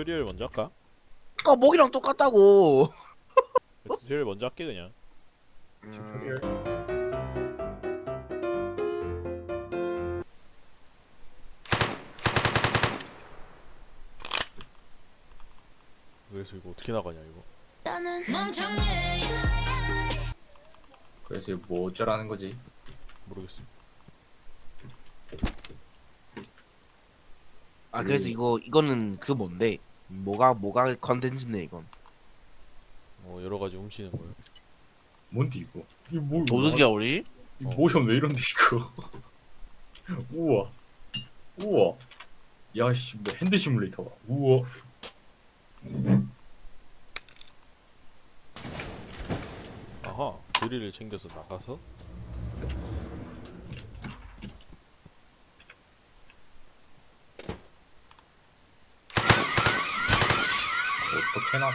튜토리얼 먼저 할까? 아 목이랑 똑같다고. 튜토리얼 먼저 할게 그냥 음, 그래서 이거 어떻게 나가냐 이거 그래서 뭐 어쩌라는 거지? 모르겠어 아 그래서 음. 이거 이거는 그 뭔데? 뭐가 뭐가 컨텐츠네 이건. 뭐 여러 가지 훔치는 거예요 뭔데 이거? 이거 뭐? 도둑이야 우리? 이 모션 왜 이런데 이거? 우와, 우와. 야씨, 뭐 핸드 시뮬레이터가. 우와. 아하 드릴을 챙겨서 나가서 어떻게 나가?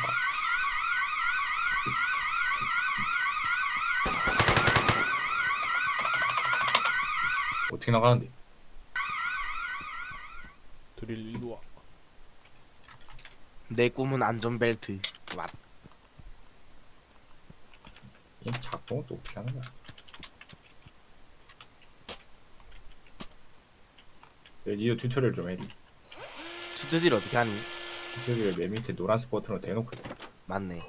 어떻게 나가는데? 드릴 일로 와 내 꿈은 안전벨트. 맞. 이 작동은 또 어떻게 하는 거야? 내 니도 튜토리얼 좀 해. 튜토리얼 어떻게 하니? 튜토리얼 맨 밑에 노란색 버튼으로 대놓고. 맞네.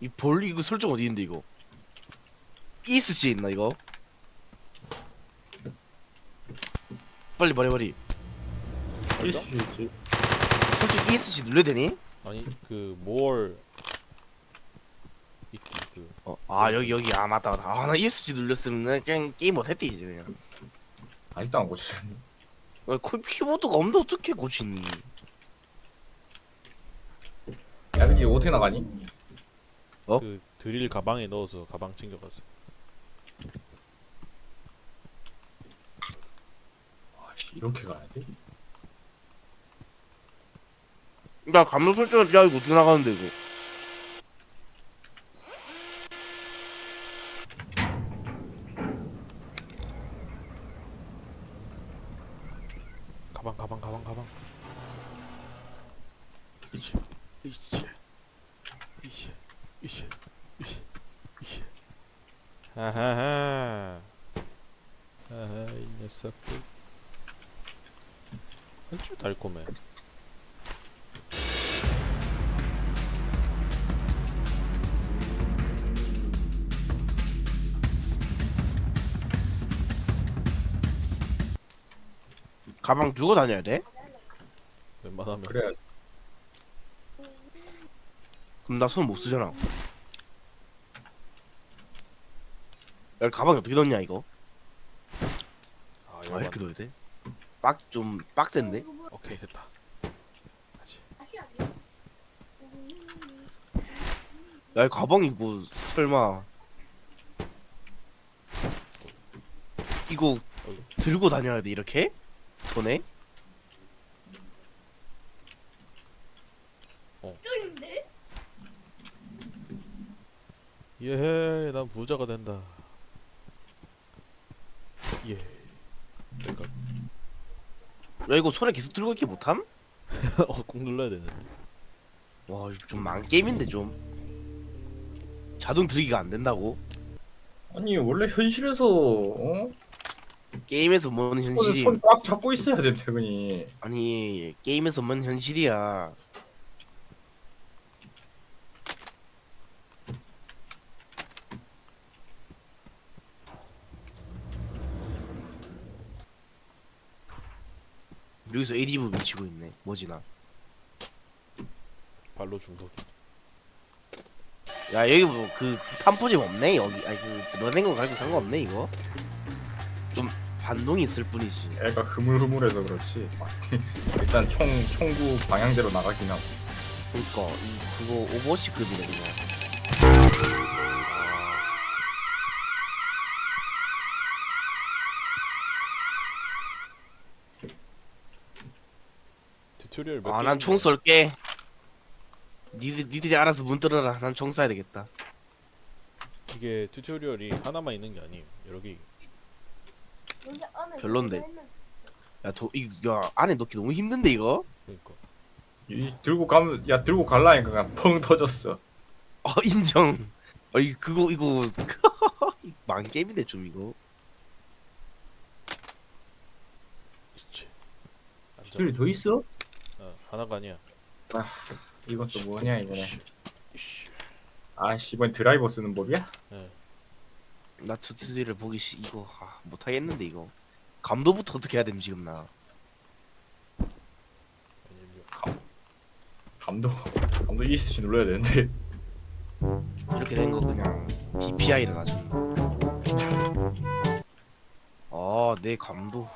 이 볼 이거 설정 어디 있는데 이거? ESC 있나 이거? 빨리 말해 빨리. 설정? 있지. 설정 ESC 눌러야 되니? 아니 그 있기 그 어, 아 여기 여기 아 맞다 맞다. 아나 ESC 눌렸으면 그냥 게임 못했지 이제 그냥. 아직도 안 고치셨네. 어, 코- 키보드가 없는데 어떻게 고치니? 야, 근데 이거 어떻게 나가니? 어? 그 드릴 가방에 넣어서 가방 챙겨갔어 아씨, 이렇게 가야 돼? 야 감독 설정 야 이거 어떻게 나가는데 이거? 가방 가방 가방 가방 이치 이치 이치 이치 이치 이치 하하하. 하하 이 녀석들. 아주 달콤해. 가방 들고 다녀야 돼? 웬만하면. 그래야 그럼 나 손 못 쓰잖아. 야 가방에 어떻게 넣냐 이거? 아, 아 이렇게 넣어야 돼? 빡 좀 빡센데? 오케이 됐다 다시 야, 이 가방 이거 설마 이거 들고 다녀야 돼 이렇게? 손에? 예헤 난 부자가 된다 예 내가 야 이거 손에 계속 들고 있기 못함? 어 꾹 눌러야 되는데 와 이거 좀망 게임인데 좀 자동 들기가 안 된다고? 아니 원래 현실에서 어? 게임에서 뭔 현실이 손꽉 잡고 있어야 돼 퇴근이. 아니 게임에서 뭔 현실이야 여기서 ADV 미치고 있네. 뭐지나. 발로 중독이 야 여기 뭐그 그 탐포집 없네? 여기. 아니 그 러닝건 갈고 상관없네 이거? 좀 반동이 있을 뿐이지. 애가 흐물흐물해서 그렇지. 일단 총 총구 방향대로 나가긴 하고. 그니까 이 그거 오버워치급이네 그냥 튜토리얼 몇아개난 총. 쏠게 니들 니들이 알아서 문 뚫어라 난 총 쏴야 되겠다 이게 튜토리얼이 하나만 있는 게 아니에요 여러 개 별론데. 야 도 이 야 안에 넣기 너무 힘든데 이거 그러니까 이 들고 가면 야 들고 갈라니까 그냥 펑 터졌어. 어 인정. 어 이 그거 이거 망 게임인데 좀 이거. 줄이 더 있어? 어, 하나가 아니야. 이것도 뭐냐 이씨. 아씨 이번 드라이버 쓰는 법이야? 예. 나 투투지를 보기 시 이거 아, 못하겠는데 이거. 감도부터 어떻게 해야 됨 지금 나. 감도 감도 ESC 눌러야 되는데. 이렇게 된 거 그냥 DPI를 놔준다. 아, 내 감도.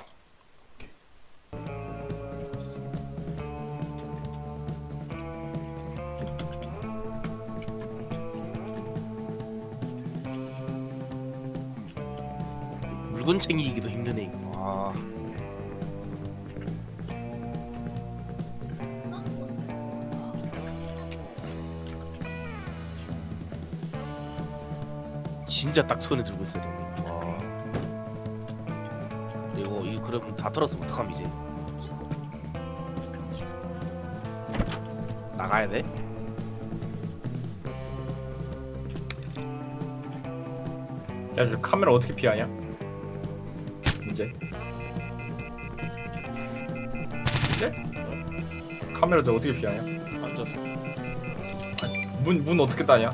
물건 챙기기도 힘드네 이거. 아, 진짜 딱 손에 들고 있어야 되네. 와. 이거 이 그럼 다 털었으면 어떡함 이제? 나가야 돼? 야 저 카메라 어떻게 피하냐? 이제. 이제? 카메라 저 어떻게 피하냐? 앉아서. 문 문 어떻게 따냐?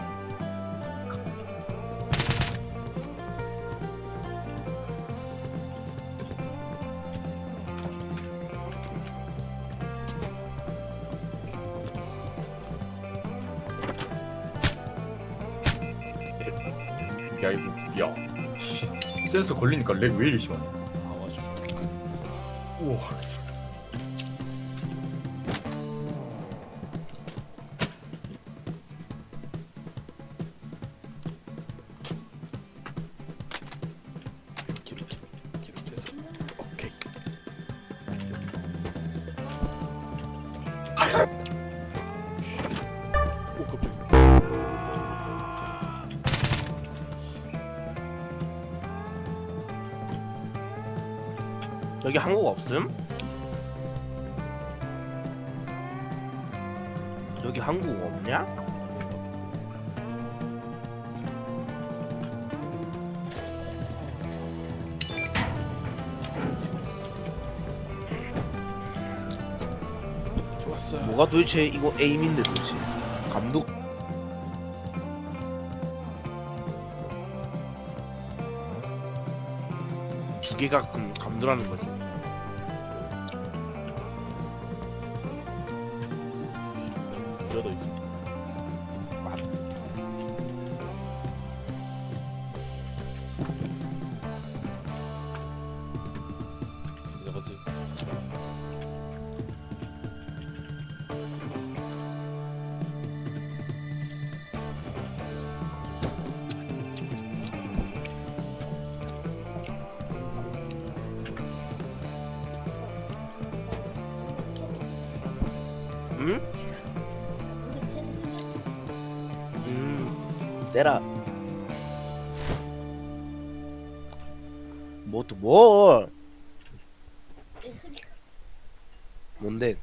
야 이거 야 씨, 센서 걸리니까 렉 왜 이리 심하냐? 아 맞아. 우 여기 한국 없음? 여기 한국 없냐? 좋았어. 뭐가 도대체 이거 에임인데 도대체 감독 두 개가 음, 감도라는 거지 응? 음 때라 뭐 또 뭘? 뭔데?